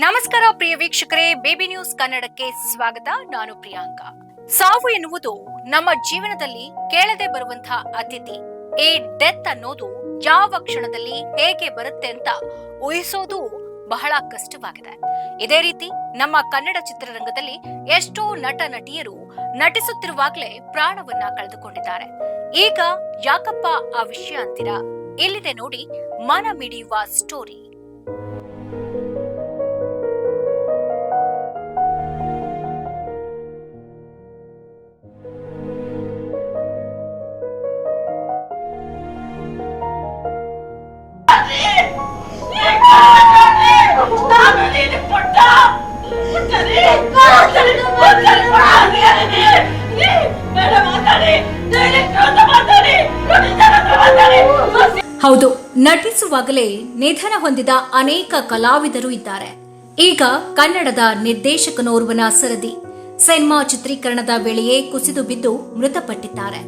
ನಮಸ್ಕಾರ ಪ್ರಿಯ ವೀಕ್ಷಕರೇ, baby news ಕನ್ನಡಕ್ಕೆ ಸ್ವಾಗತ. ನಾನು ಪ್ರಿಯಾಂಕಾ. ಸಾವು ಎನ್ನುವುದು ನಮ್ಮ ಜೀವನದಲ್ಲಿ ಕೇಳದೆ ಬರುವಂತಹ ಅತಿಥಿ. ಈ ಡೆತ್ ಅನ್ನೋದು ಯಾವ ಕ್ಷಣದಲ್ಲಿ ಹೇಗೆ ಬರುತ್ತೆ ಅಂತ ಊಹಿಸೋದು ಬಹಳ ಕಷ್ಟವಾಗಿದೆ. ಇದೇ ರೀತಿ ನಮ್ಮ ಕನ್ನಡ ಚಿತ್ರರಂಗದಲ್ಲಿ ಎಷ್ಟೋ ನಟ, ನಟಿಯರು ನಟಿಸುತ್ತಿರುವಾಗಲೇ ಪ್ರಾಣವನ್ನ ಕಳೆದುಕೊಂಡಿದ್ದಾರೆ. ಈಗ ಯಾಕಪ್ಪ ಆ ವಿಷಯ ಅಂತೀರಾ? ಇಲ್ಲಿದೆ ನೋಡಿ ಮನ ಮಿಡಿಯುವ ಸ್ಟೋರಿ ಹೌದು, ನಟಿಸುವಾಗಲೇ ನಿಧನ ಹೊಂದಿದ ಅನೇಕ ಕಲಾವಿದರು ಇದ್ದಾರೆ. ಈಗ ಕನ್ನಡದ ನಿರ್ದೇಶಕನೋರ್ವನ ಸರದಿ. ಸಿನಿಮಾ ಚಿತ್ರೀಕರಣದ ವೇಳೆಯೇ ಕುಸಿದು ಬಿದ್ದು ಮೃತಪಟ್ಟಿದ್ದಾರೆ.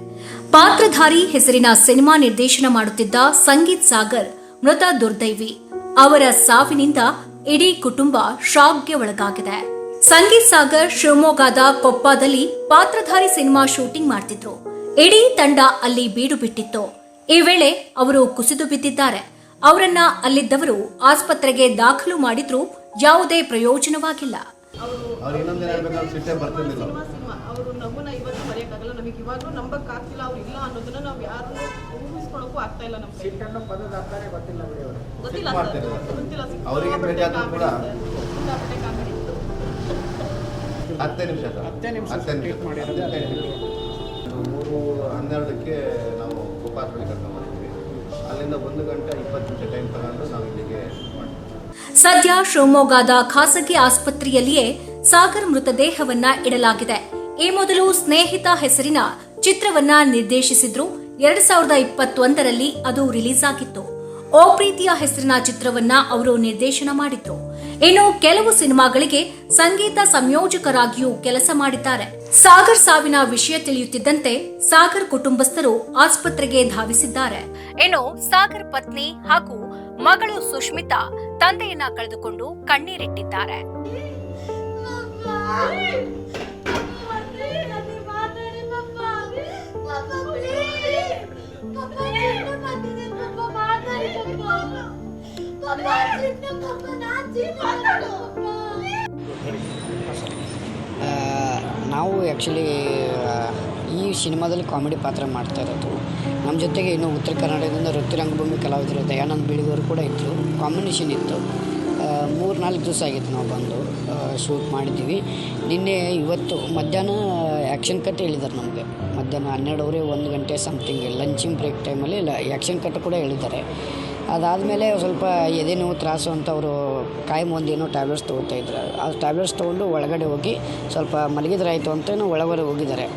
ಪಾತ್ರಧಾರಿ ಹೆಸರಿನ ಸಿನಿಮಾ ನಿರ್ದೇಶನ ಮಾಡುತ್ತಿದ್ದ ಸಂಗೀತ್ ಸಾಗರ್, ಮೃತ ದುರ್ದೈವಿ. ಅವರ ಸಾವಿನಿಂದ ಇಡೀ ಕುಟುಂಬ ಶಾಕ್ಗೆ ಒಳಗಾಗಿದೆ. ಸಂಗೀತ್ ಸಾಗರ್ ಶಿವಮೊಗ್ಗದ ಕೊಪ್ಪದಲ್ಲಿ ಪಾತ್ರಧಾರಿ ಸಿನಿಮಾ ಶೂಟಿಂಗ್ ಮಾಡ್ತಿದ್ರು. ಇಡೀ ತಂಡ ಅಲ್ಲಿ ಬೀಡು ಬಿಟ್ಟಿತ್ತು ಈ ವೇಳೆ ಅವರು ಕುಸಿದು ಬಿದ್ದಿದ್ದಾರೆ. ಅವರನ್ನ ಅಲ್ಲಿದ್ದವರು ಆಸ್ಪತ್ರೆಗೆ ದಾಖಲು ಮಾಡಿದ್ರೂ ಯಾವುದೇ ಪ್ರಯೋಜನವಾಗಿಲ್ಲ. ಅವ್ರು ಇನ್ನೊಂದು ಹೇಳ್ಬೇಕಂದ್ರೆ ಸಿಟ್ಟೆ ಬರ್ತಿರ್ಲಿಲ್ಲ. ಸಿನಿಮಾ ಸಿನಿಮಾ ಅವರು ನಮ್ಮನ್ನ ಇವತ್ತು ಮರೆಯೋಕ್ಕಾಗಲ್ಲ. ನಮಗೆ ಇವಾಗಲೂ ನಂಬಕ್ ಆಗ್ತಿಲ್ಲ. ಅವ್ರು ಇಲ್ಲ ಅನ್ನೋದನ್ನ ನಾವು ಯಾರು ಊಹಿಸ್ಕೊಳಕ್ಕೂ ಆಗ್ತಾ ಇಲ್ಲ ನಮ್ಗೆ. ಸಿಟ್ಟನ್ನು ಪದದ ಅರ್ಥನೇ ಗೊತ್ತಿಲ್ಲ ಬಿಡಿ ಅವರು. ಗೊತ್ತಿಲ್ಲ ಸರ್. ಸರ್. ಗೊತ್ತಿಲ್ಲ ಸಿಟ್ಟು. ಅವರಿಗೆ ಭೇಟಿ ಆದ್ರೂ ಕೂಡ ಸಿಕ್ಕಾಪಟ್ಟೆ ಕಾಮಿಡಿ. ಹತ್ತೇ ನಿಮಿಷ ಸರ್. ಹತ್ತೇ ನಿಮಿಷ ಹತ್ತೇ ನಿಮಿಷ. ಹತ್ತೇ ಮೂರು ಹನ್ನೆರಡಕ್ಕೆ ನಾವು ಗೋಪಾತ್ರಿ ಕರ್ಕೊಂಡು ಬಂದಿದ್ವಿ ಅಲ್ಲಿಂದ ಒಂದು ಗಂಟೆ ಇಪ್ಪತ್ತು ನಿಮಿಷ ಟೈಮ್ ತಗೊಂಡು ನಾವು ಇಲ್ಲಿಗೆ ಸದ್ಯ ಶಿವಮೊಗ್ಗದ ಖಾಸಗಿ ಆಸ್ಪತ್ರೆಯಲ್ಲಿಯೇ ಸಾಗರ್ ಮೃತದೇಹವನ್ನ ಇಡಲಾಗಿದೆ. ಈ ಮೊದಲು ಸ್ನೇಹಿತ ಹೆಸರಿನ ಚಿತ್ರವನ್ನ ನಿರ್ದೇಶಿಸಿದ್ರು. ಎರಡ್ ಸಾವಿರದ ಇಪ್ಪತ್ತೊಂದರಲ್ಲಿ ಅದು ರಿಲೀಸ್ ಆಗಿತ್ತು. ಓ ಪ್ರೀತಿಯ ಹೆಸರಿನ ಚಿತ್ರವನ್ನ ಅವರು ನಿರ್ದೇಶನ ಮಾಡಿದ್ರು. ಇನ್ನು ಕೆಲವು ಸಿನಿಮಾಗಳಿಗೆ ಸಂಗೀತ ಸಂಯೋಜಕರಾಗಿಯೂ ಕೆಲಸ ಮಾಡಿದ್ದಾರೆ. ಸಾಗರ್ ಸಾವಿನ ವಿಷಯ ತಿಳಿಯುತ್ತಿದ್ದಂತೆ ಸಾಗರ್ ಕುಟುಂಬಸ್ಥರು ಆಸ್ಪತ್ರೆಗೆ ಧಾವಿಸಿದ್ದಾರೆ. ಇನ್ನು ಸಾಗರ್ ಪತ್ನಿ ಹಾಗೂ ಮಗಳು ಸುಷ್ಮಿತಾ ತಂದೆಯನ್ನ ಕಳೆದುಕೊಂಡು ಕಣ್ಣೀರಿಟ್ಟಿದ್ದಾರೆ. ನಾವು ಆ್ಯಕ್ಚುಲಿ ಈ ಸಿನಿಮಾದಲ್ಲಿ ಕಾಮಿಡಿ ಪಾತ್ರ ಮಾಡ್ತಾ ಇರೋದು. ನಮ್ಮ ಜೊತೆಗೆ ಇನ್ನು ಉತ್ತರ ಕರ್ನಾಟಕದಿಂದ ವೃತ್ತಿ ರಂಗಭೂಮಿ ಕಲಾವಿದರು ದಯಾನಂದ ಬೀಳಿಗವರು ಕೂಡ ಇದ್ದರು ಕಾಂಬಿನೇಷನ್ ಇತ್ತು. ಮೂರು ನಾಲ್ಕು ದಿವಸ ಆಗಿತ್ತು ನಾವು ಬಂದು ಶೂಟ್ ಮಾಡಿದ್ದೀವಿ. ನಿನ್ನೆ ಇವತ್ತು ಮಧ್ಯಾಹ್ನ ಆ್ಯಕ್ಷನ್ ಕಟ್ ಹೇಳಿದ್ದಾರೆ ನಮಗೆ. ಮಧ್ಯಾಹ್ನ ಹನ್ನೆರಡುವರೆ ಒಂದು ಗಂಟೆ ಸಮಥಿಂಗ್ ಲಂಚಿಂಗ್ ಬ್ರೇಕ್ ಟೈಮಲ್ಲಿ ಆ್ಯಕ್ಷನ್ ಕಟ್ ಕೂಡ ಹೇಳಿದ್ದಾರೆ. ಅದಾದಮೇಲೆ ಸ್ವಲ್ಪ ಎದೆ ನೋವು ತ್ರಾಸು ಅಂತ ಅವರು ಕಾಯಂ ಮುಂದೇನೋ ಟ್ಯಾಬ್ಲೆಟ್ಸ್ ಇದ್ರು. ಆ ಟ್ಯಾಬ್ಲೆಟ್ಸ್ ತೊಗೊಂಡು ಒಳಗಡೆ ಹೋಗಿ ಸ್ವಲ್ಪ ಮಲಗಿದ್ರಾಯ್ತು ಅಂತಲೂ ಒಳಗಡೆ ಹೋಗಿದ್ದಾರೆ.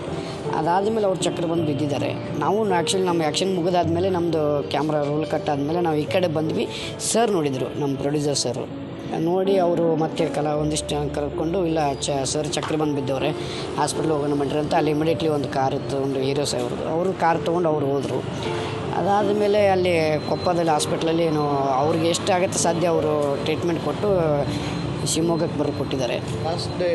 ಅದಾದಮೇಲೆ ಅವ್ರು ಚಕ್ರ ಬಂದು ಬಿದ್ದಿದ್ದಾರೆ. ನಾವು ಆ್ಯಕ್ಚುಲಿ ನಮ್ಮ ಆ್ಯಕ್ಷನ್ ಮುಗಿದಾದ್ಮೇಲೆ ನಮ್ಮದು ಕ್ಯಾಮ್ರಾ ರೋಲ್ ಕಟ್ ಆದಮೇಲೆ ನಾವು ಈ ಕಡೆ ಬಂದ್ವಿ. ಸರ್ ನೋಡಿದರು ನಮ್ಮ ಪ್ರೊಡ್ಯೂಸರ್ ಸರು. ನೋಡಿ ಅವರು ಮತ್ತೆ ಕಲಾ ಒಂದಿಷ್ಟು ಕರ್ಕೊಂಡು, ಇಲ್ಲ, ಚ, ಸರ್ ಚಕ್ರ ಬಂದು ಬಿದ್ದವ್ರೆ, ಹಾಸ್ಪಿಟ್ಲ್ ಹೋಗೋಣ ಮಾಡ್ರಿ ಅಂತ ಅಲ್ಲಿ ಇಮಿಡಿಯೇಟ್ಲಿ ಒಂದು ಕಾರ್ ಇತ್ತು ಒಂದು ಹೀರೋ ಸಾಹೇಬ್ರದ್ದು ಅವರು ಕಾರ್ ತೊಗೊಂಡು ಅವ್ರು ಹೋದರು. ಅದಾದ ಮೇಲೆ ಅಲ್ಲಿ ಕೊಪ್ಪದಲ್ಲಿ ಹಾಸ್ಪಿಟ್ಲಲ್ಲಿ ಏನು ಅವ್ರಿಗೆ ಎಷ್ಟಾಗುತ್ತೆ ಸಾಧ್ಯ ಅವರು ಟ್ರೀಟ್ಮೆಂಟ್ ಕೊಟ್ಟು ಶಿವಮೊಗ್ಗಕ್ಕೆ ಬರೋ ಕೊಟ್ಟಿದ್ದಾರೆ. Last day